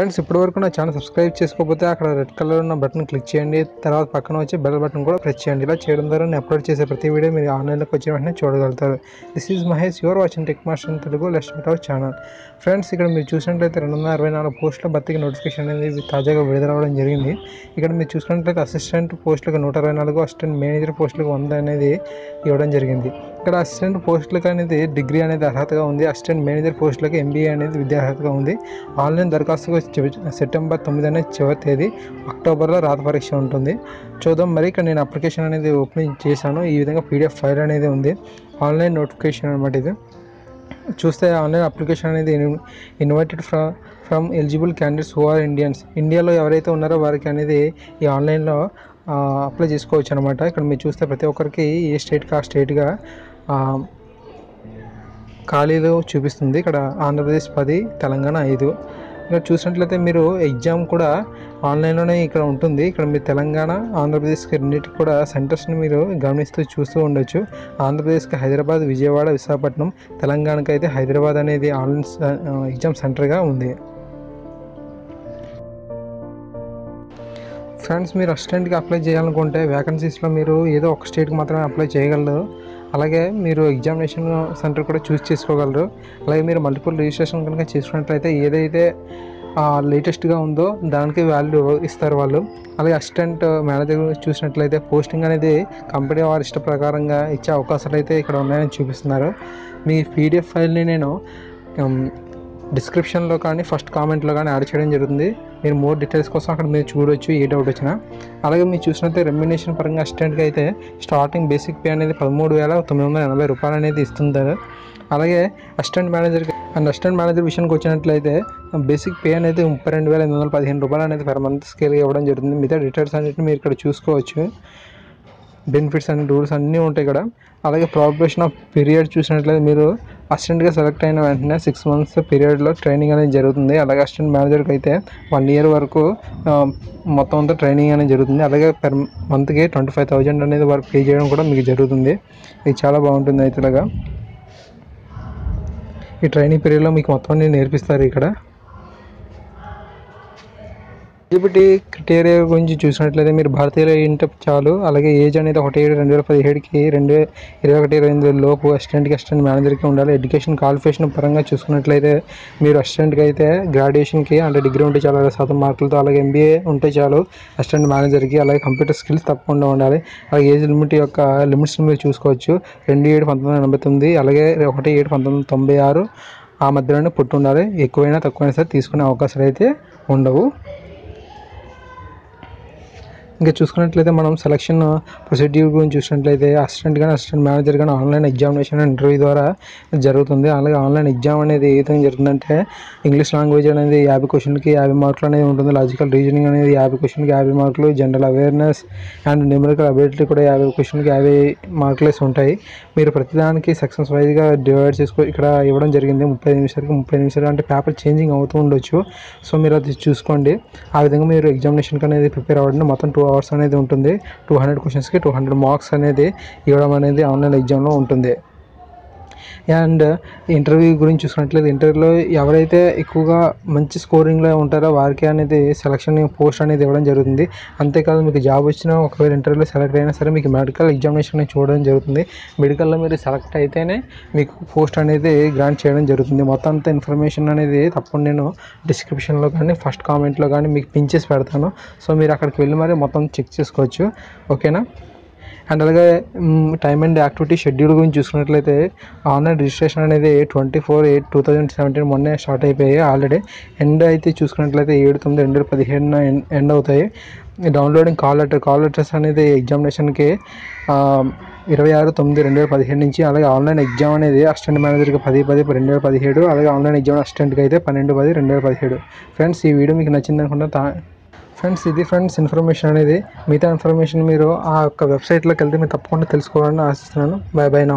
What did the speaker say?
Friends ఇప్పటివరకు నా channel subscribe చేసుకోకపోతే అక్కడ రెడ్ కలర్ ఉన్న బటన్ క్లిక్ చేయండి. తర్వాత పక్కన వచ్చి బెల్ బటన్ కూడా ప్రెస్ చేయండి. ఇలా చేయడం ద్వారా నేను అప్లోడ్ చేసే ప్రతి వీడియో మీరు ఆన్లైన్లోకి వచ్చిన వెంటనే చూడగలుగుతారు. This is Mahesh you're watching tech master Telugu లెస్ట్ our channel friends ఇక్కడ మీరు చూసినట్లయితే రెండు వందల అరవై నాలుగు పోస్టుల భర్తీకి నోటిఫికేషన్ అనేది తాజాగా విడుదలవ్వడం జరిగింది. ఇక్కడ మీరు చూసినట్లయితే అసిస్టెంట్ పోస్టులకు నూట అరవై నాలుగు అసిస్టెంట్ మేనేజర్ పోస్టులకు వంద అనేది ఇవ్వడం జరిగింది. ఇక్కడ అసిస్టెంట్ పోస్టులకు అనేది డిగ్రీ అనేది అర్హతగా ఉంది. అసిస్టెంట్ మేనేజర్ పోస్టులకు ఎంబీఏ అనేది విద్యా అర్హతగా ఉంది. ఆన్లైన్ దరఖాస్తుకు సెప్టెంబర్ తొమ్మిది అనేది చివరి తేదీ అక్టోబర్లో రాత పరీక్ష ఉంటుంది. చూద్దాం మరి ఇక్కడ నేను అప్లికేషన్ అనేది ఓపెన్ చేశాను. ఈ విధంగా పీడిఎఫ్ ఫైల్ అనేది ఉంది. ఆన్లైన్ నోటిఫికేషన్ అనమాట ఇది. చూస్తే ఆన్లైన్ అప్లికేషన్ అనేది invited ఫ్రా from eligible candidates who are Indians. ఇండియాలో ఎవరైతే ఉన్నారో వారికి అనేది ఈ ఆన్లైన్లో అప్లై చేసుకోవచ్చు అనమాట ఇక్కడ మీరు చూస్తే ప్రతి ఒక్కరికి ఏ స్టేట్కి ఆ స్టేట్గా ఖాళీలు చూపిస్తుంది. ఇక్కడ ఆంధ్రప్రదేశ్ పది తెలంగాణ ఐదు. ఇక్కడ చూసినట్లయితే మీరు ఎగ్జామ్ కూడా ఆన్లైన్లోనే ఇక్కడ ఉంటుంది. ఇక్కడ మీరు తెలంగాణ ఆంధ్రప్రదేశ్కి రెండింటికి కూడా సెంటర్స్ని మీరు గమనిస్తూ చూస్తూ ఉండొచ్చు. ఆంధ్రప్రదేశ్కి హైదరాబాద్ విజయవాడ విశాఖపట్నం తెలంగాణకి అయితే హైదరాబాద్ అనేది ఆన్లైన్ ఎగ్జామ్ సెంటర్గా ఉంది. ఫ్రెండ్స్ మీరు అసిస్టెంట్కి అప్లై చేయాలనుకుంటే వేకెన్సీస్లో మీరు ఏదో ఒక స్టేట్కి మాత్రమే అప్లై చేయగలరు. అలాగే మీరు ఎగ్జామినేషన్ సెంటర్ కూడా చూస్ చేసుకోగలరు. అలాగే మీరు మల్టిపుల్ రిజిస్ట్రేషన్ కనుక చేసుకున్నట్లయితే ఏదైతే లేటెస్ట్గా ఉందో దానికి వాల్యూ ఇస్తారు వాళ్ళు. అలాగే అసిస్టెంట్ మేనేజర్ uh, చూసినట్లయితే పోస్టింగ్ అనేది కంపెనీ వారి ఇష్ట ప్రకారంగా ఇచ్చే అవకాశాలు అయితే ఇక్కడ ఉన్నాయని చూపిస్తున్నారు. మీ పీడిఎఫ్ ఫైల్ని నేను um, డిస్క్రిప్షన్లో కానీ ఫస్ట్ కామెంట్లో కానీ యాడ్ చేయడం జరుగుతుంది. మీరు మోర్ డీటెయిల్స్ కోసం అక్కడ మీరు చూడొచ్చు ఏ డౌట్ వచ్చినా. అలాగే మీరు చూసినట్లయితే రెమ్యునేషన్ పరంగా అసిస్టెంట్గా అయితే స్టార్టింగ్ బేసిక్ పే అనేది పదమూడు వేల తొమ్మిది వందల ఎనభై రూపాయలు అనేది ఇస్తుంటారు. అలాగే assistant manager and assistant manager విషయానికి వచ్చినట్లయితే బేసిక్ పే అనేది ముప్పై రెండు వేల ఎనిమిది వందల పదిహేను రూపాయలు అనేది పర్ మంత్ స్కేల్ ఇవ్వడం జరుగుతుంది. మిగతా డీటెయిల్స్ అన్నిటిని మీరు ఇక్కడ చూసుకోవచ్చు. బెనిఫిట్స్ అండ్ రూల్స్ అన్నీ ఉంటాయి ఇక్కడ. అలాగే ప్రాబేషన్ ఆఫ్ పీరియడ్ చూసినట్లయితే మీరు అసిస్టెంట్గా సెలెక్ట్ అయిన వెంటనే సిక్స్ మంత్స్ పీరియడ్లో ట్రైనింగ్ అనేది జరుగుతుంది. అలాగే అసిస్టెంట్ మేనేజర్కి అయితే వన్ ఇయర్ వరకు మొత్తం అంతా ట్రైనింగ్ అనేది జరుగుతుంది. అలాగే పెర్ మంత్కి ట్వంటీ ఫైవ్ థౌజండ్ అనేది వరకు పే చేయడం కూడా మీకు జరుగుతుంది. ఇది చాలా బాగుంటుంది అయితే ఇలాగా. ఈ ట్రైనింగ్ పీరియడ్లో మీకు మొత్తం నేను నేర్పిస్తారు ఇక్కడ. ఎలిజిబిలిటీ క్రైటీరియా గురించి చూసినట్లయితే మీరు భారతీయులు ఏంటే చాలు. అలాగే ఏజ్ అనేది ఒకటి ఏడు రెండు వేల పదిహేడుకి రెండు ఇరవై ఒకటి ఇరవై ఎనిమిది లోపు అసిస్టెంట్కి అసిస్టెంట్ మేనేజర్కి ఉండాలి. ఎడ్యుకేషన్ క్వాలిఫికేషన్ పరంగా చూసుకున్నట్లయితే మీరు అసిస్టెంట్కి అయితే గ్రాడ్యుయేషన్కి అంటే డిగ్రీ ఉంటే చాలు అరవై శాతం మార్కులతో అలాగే ఎంబీఏ ఉంటే చాలు అసిస్టెంట్ మేనేజర్కి అలాగే కంప్యూటర్ స్కిల్స్ తప్పకుండా ఉండాలి. అలాగే ఏజ్ లిమిట్ యొక్క లిమిట్స్ మీరు చూసుకోవచ్చు. రెండు ఏడు పంతొమ్మిది వందల ఎనభై తొమ్మిది అలాగే ఒకటి ఏడు పంతొమ్మిది వందల తొంభై ఆరు ఆ మధ్యలోనే పుట్టి ఉండాలి. ఎక్కువైనా తక్కువైనా సరే తీసుకునే అవకాశాలు అయితే ఉండవు. ఇంకా చూసుకున్నట్లయితే మనం సెలక్షన్ ప్రొసీడ్యూర్ గురించి చూసినట్లయితే అసిస్టెంట్ కానీ అసిస్టెంట్ మేనేజర్ కానీ ఆన్లైన్ ఎగ్జామినేషన్ ఇంటర్వ్యూ ద్వారా జరుగుతుంది. అలాగే ఆన్లైన్ ఎగ్జామ్ అనేది ఏ విధంగా జరుగుతుందంటే ఇంగ్లీష్ లాంగ్వేజ్ అనేది యాభై క్వశ్చన్కి యాభై మార్కులు అనేది ఉంటుంది. లాజికల్ రీజనింగ్ అనేది యాభై క్వశ్చన్కి యాభై మార్కులు general awareness and numerical ability కూడా యాభై క్వశ్చన్కి యాభై మార్కులేసి ఉంటాయి. మీరు ప్రతిదానికి సెక్షన్స్ వైజ్గా డివైడ్ చేసుకో ఇక్కడ ఇవ్వడం జరిగింది. ముప్పై నిమిషాలకి ముప్పై నిమిషాలు అంటే పేపర్ చేంజింగ్ అవుతూ ఉండొచ్చు. సో మీరు అది చూసుకోండి. ఆ విధంగా మీరు ఎగ్జామినేషన్కి అనేది ప్రిపేర్ అవ్వండి. మొత్తం టూ అవర్స్ అనేది ఉంటుంది. టూ హండ్రెడ్ క్వశ్చన్స్కి టూ హండ్రెడ్ మార్క్స్ అనేది ఇవ్వడం అనేది ఆన్లైన్ ఎగ్జామ్లో ఉంటుంది. అండ్ ఇంటర్వ్యూ గురించి చూసుకున్నట్లయితే ఇంటర్వ్యూలో ఎవరైతే ఎక్కువగా మంచి స్కోరింగ్లో ఉంటారో వారికి అనేది సెలక్షన్ పోస్ట్ అనేది ఇవ్వడం జరుగుతుంది. అంతేకాదు మీకు జాబ్ వచ్చినా ఒకవేళ ఇంటర్వ్యూలో సెలెక్ట్ అయినా సరే మీకు మెడికల్ ఎగ్జామినేషన్ అనేది చూడడం జరుగుతుంది. మెడికల్లో మీరు సెలెక్ట్ అయితేనే మీకు పోస్ట్ అనేది గ్రాంట్ చేయడం జరుగుతుంది. మొత్తం అంత ఇన్ఫర్మేషన్ అనేది తప్పకుండా నేను డిస్క్రిప్షన్లో కానీ ఫస్ట్ కామెంట్లో కానీ మీకు పిన్ చేసి పెడతాను. సో మీరు అక్కడికి వెళ్ళి మరి మొత్తం చెక్ చేసుకోవచ్చు. ఓకేనా అండ్ అలాగే టైమ్ అండ్ యాక్టివిటీ షెడ్యూల్ గురించి చూసుకున్నట్లయితే ఆన్లైన్ రిజిస్ట్రేషన్ అనేది twenty four eight two thousand seventeen మొన్నే స్టార్ట్ అయిపోయాయి ఆల్రెడీ ఎండ్ అయితే చూసుకున్నట్లయితే ఏడు తొమ్మిది రెండు వేల పదిహేడున ఎండ్ అవుతాయి. Downloading call letter call letters అనేది ఎగ్జామినేషన్కి ఇరవై ఆరు తొమ్మిది రెండు వేల పదిహేడు నుంచి అలాగే ఆన్లైన్ ఎగ్జామ్ అనేది అసిస్టెంట్ మేనేజర్కి పది పది రెండు వేల పదిహేడు అలాగే ఆన్లైన్ ఎగ్జామ్ అసిస్టెంట్కి అయితే పన్నెండు పది రెండు వేల పదిహేడు. ఫ్రెండ్స్ ఈ వీడియో మీకు నచ్చింది అనుకుంటా ఫ్రెండ్స్ ఇది ఫ్రెండ్స్ ఇన్ఫర్మేషన్ అనేది. మిగతా ఇన్ఫర్మేషన్ మీరు ఆ యొక్క వెబ్సైట్లోకి వెళ్తే మీరు తప్పకుండా తెలుసుకోవాలని ఆశిస్తున్నాను. బై బై నా.